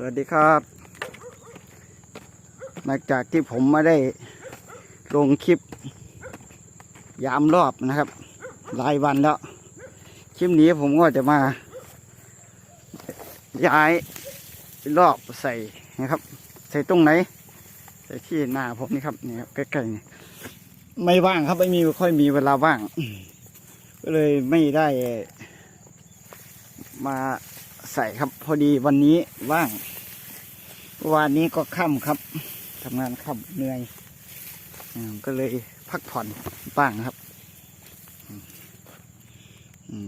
สวัสดีครับหลังจากที่ผมไม่ได้ลงคลิป ยามรอบนะครับหลายวันแล้ว คลิปนี้ผมก็จะมา ย้ายรอบใส่นะครับ ใส่ตรงไหน ใส่ที่หน้าผมนี่ครับนี่ครับใกล้ๆนี่ไม่ว่างครับไม่มีค่อยมีเวลาว่าง ก็เลยไม่ได้มา ใส่ครับ พอดีวันนี้ว่างวันนี้ก็ค่ำครับทำงานค่ำเหนื่อยอก็เลยพักผ่อนบ้างครับ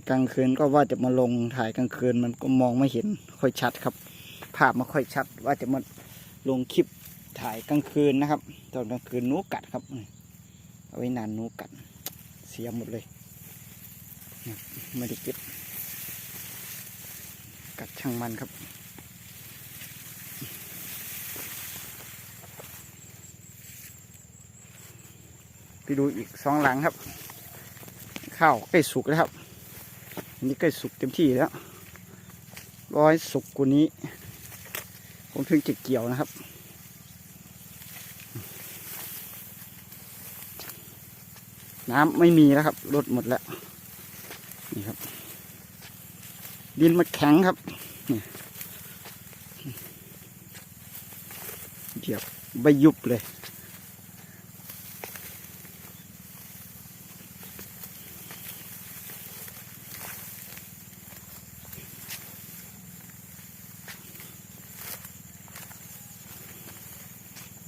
กลางคืนก็ว่าจะมาลงถ่ายกลางคืนมันก็มองไม่เห็นค่อยชัดครับ ภาพไม่ค่อยชัด ว่าจะมาลงคลิปถ่ายกลางคืนนะครับ ตอนกลางคืนนูกัดครับเอาไว้นานนูกัด เสียหมดเลยไม่ได้เก็บกัด ช่างมันครับไปดูอีกสองหลังครับ ข้าวใกล้สุกแล้วครับอันนี้ใกล้สุกเต็มที่แล้วร้อยสุกกว่านี้ ผมถึงจะเกี่ยวนะครับ น้ำไม่มีแล้วครับลดหมดแล้ว นี่ครับ ดินมันแข็งครับ เดี๋ยวใบยุบเลย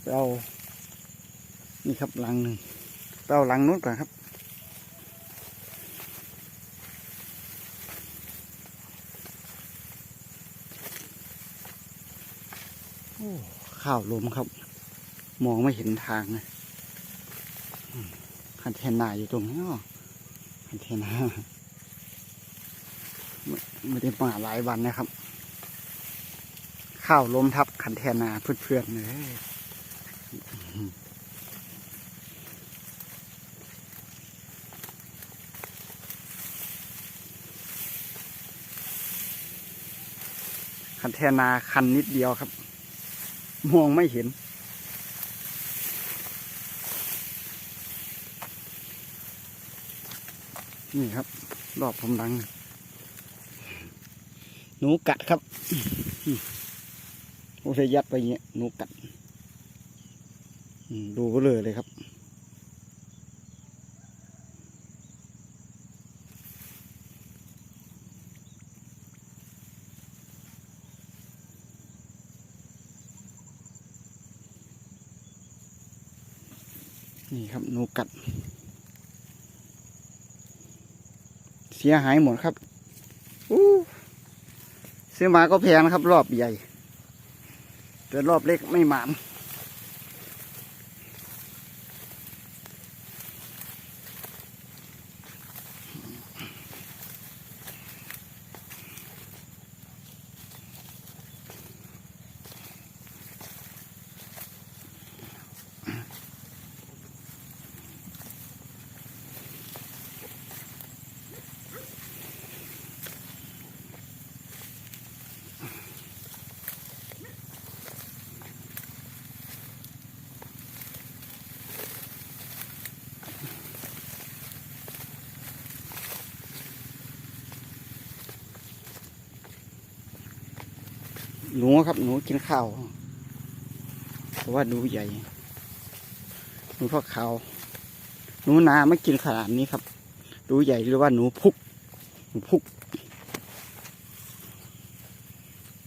เรานี่ครับหลังหนึ่งเราหลังนู้นก่อนครับ ข้าวลมครับ มองไม่เห็นทางเลยคันเทนาอยู่ตรงนี้อ๋อคันเทนาไม่ไม่ได้มาหลายวันนะครับ ข้าวล้มทับคันเทนาเพื่อนๆเลยคันเทนาคันนิดเดียวครับ มองไม่เห็น นี่ครับ รอบผมดัง หนูกัดครับโอเคยัดไปเงี้ยหนูกัด ดูก็เลยเลยครับ นี่ครับหนูกัด เสียหายหมดครับอู้ซื้อมาก็แพงนะครับ รอบใหญ่ แต่รอบเล็กไม่หมาน หนูครับหนูกินข้าวเพราะว่าหนูใหญ่หนูพ่อขาวหนูนาไม่กินขนาดนี้ครับหนูใหญ่หรือว่าหนูพุกหนูพุก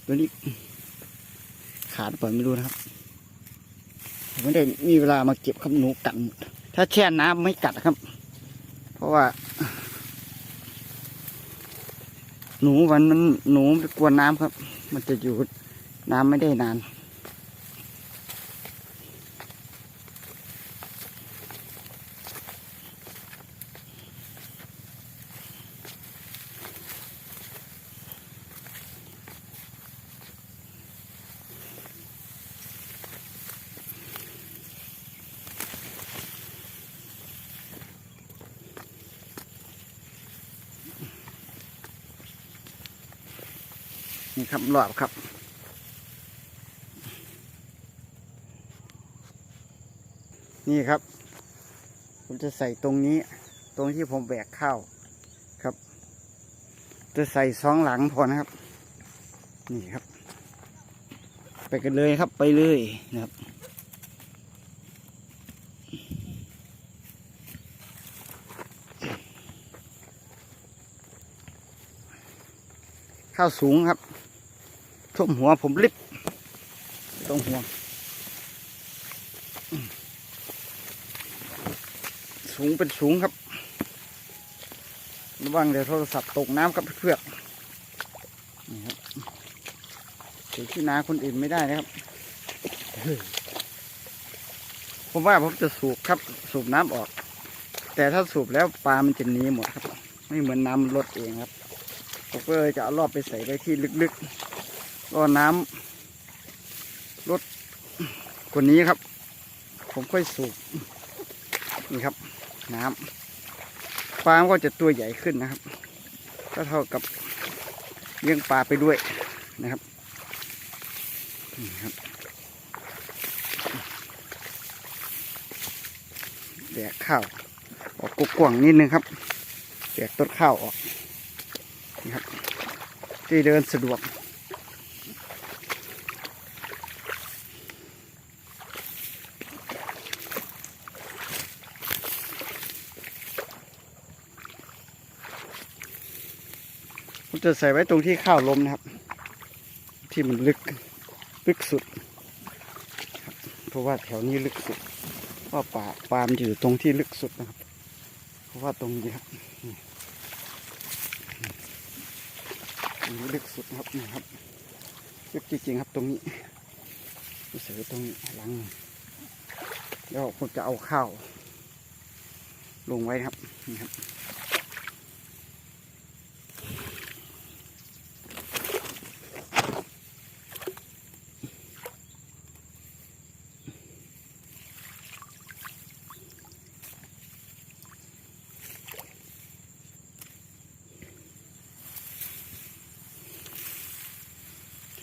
ตัวนี้ขาดเปล่าไม่รู้นะครับไม่ได้มีเวลามาเก็บครับหนูกัดหมดถ้าแช่น้ำไม่กัดครับ เพราะว่า หนูวันมันหนูมันกวนน้ำครับ มันจะอยู่น้ำไม่ได้นานี่ครับรอบครับ นี่ครับ ผมจะใส่ตรงนี้ ตรงที่ผมแบกข้าวครับ จะใส่สองหลังพอนะครับ นี่ครับ ไปกันเลยครับไปเลยนะครับข้าวสูงครับ ท่วมหัวผมลิบต้องห่วง สูงเป็นสูงครับ ระวังเดี๋ยวโทรศัพท์ตกน้ำครับเพื่อนนี่ครับถึงที่นาคนอื่นไม่ได้นะครับ ผมว่าผมจะสูบครับ สูบน้ำออก แต่ถ้าสูบแล้วปลามันจะหนีหมดครับ ไม่เหมือนน้ำลดเองครับผมก็เลยจะเอารอบไปใส่ไว้ที่ลึกๆ รอน้ำลดกว่านี้ครับ ผมค่อยสูบนี่ครับ น้ำปลาก็จะตัวใหญ่ขึ้นนะครับ ก็เท่ากับเลี้ยงปลาไปด้วยนะครับนี่ครับแบกข้าวออกกุกว้างนิดนึงครับแบกต้นข้าวออกนะครับที่เดินสะดวก ผมจะใส่ไว้ตรงที่ข้าวล้มนะครับ ที่มันลึกลึกสุด เพราะว่าแถวนี้ลึกสุดเพราะป่าปามอยู่ตรงที่ลึกสุดนะครับ เพราะว่าตรงนี้ครับนี้ลึกสุดครับนี่ครับลึกจริงๆครับตรงนี้เสือตรงนี้หลังหนึ่งแล้วผมจะเอาข้าวลงไว้นะครับนี่ครับ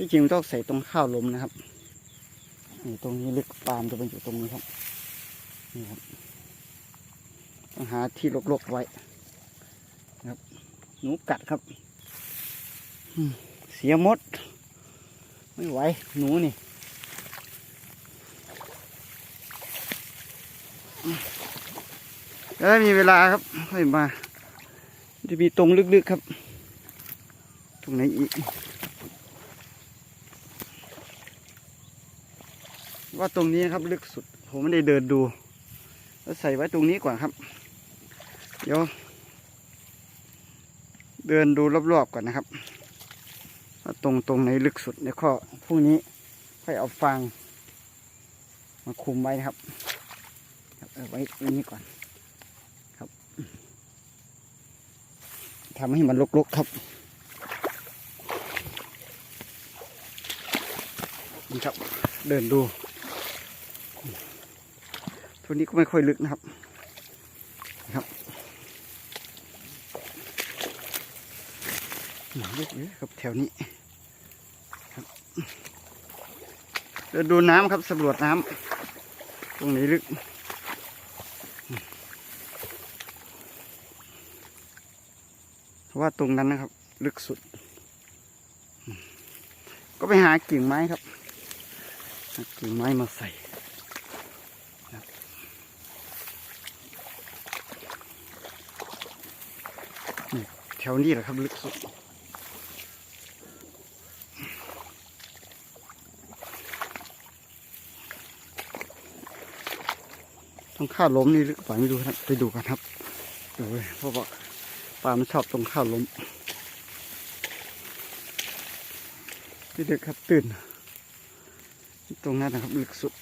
ที่จริงต้องใส่ตรงข้าวลมนะครับนี่ตรงนี้ลึกปามจะไปอยู่ตรงนี้ครับนี่ครับต้องหาที่รกๆไว้ครับหนูกัดครับเสียมด ไม่ไหวหนูนี่อืมแล้วมีเวลาครับค่อยมา จะมีตรงลึกๆครับ ตรงไหนอีก ว่าตรงนี้ครับลึกสุด ผมไม่ได้เดินดูแล้วใส่ไว้ตรงนี้ก่อนครับ เดี๋ยว เดินดูรอบๆก่อนนะครับว่าตรงตรงไหนลึกสุดเดี๋ยวข้อพรุ่งนี้ค่อยเอาฟางมาคุมไว้นะครับครับเอาไว้ตรงนี้ก่อนครับทำให้มันลกๆครับนี่ครับ เดินดู ทุนนี้ก็ไม่ค่อยลึกนะครับครับหนาลึกเลยครับแถวนี้ครับเดินดูน้ำครับสำรวจน้ำตรงไหนลึกเพราะว่าตรงนั้นนะครับ ลึกสุด ก็ไปหากิ่งไม้ครับกิ่งไม้มาใส่ครับนี่ แถวนี้แหละครับ ลึกสุดต้องข้าวล้มนี่หรือเปล่าไม่รู้ครับไปดูกันครับเดูเลยเพราะว่าปลามันชอบตรงข้าวล้มพี่เด็กครับตื่น ตรงนั้นนะครับลึกสุด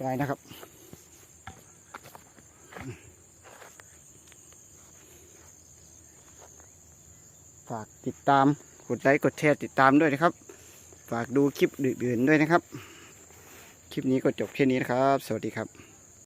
ได้นะครับ ฝากติดตาม กดไลค์ กดแชร์ติดตามด้วยนะครับ ฝากดูคลิปอื่นๆด้วยนะครับ คลิปนี้ก็จบแค่นี้นะครับ สวัสดีครับ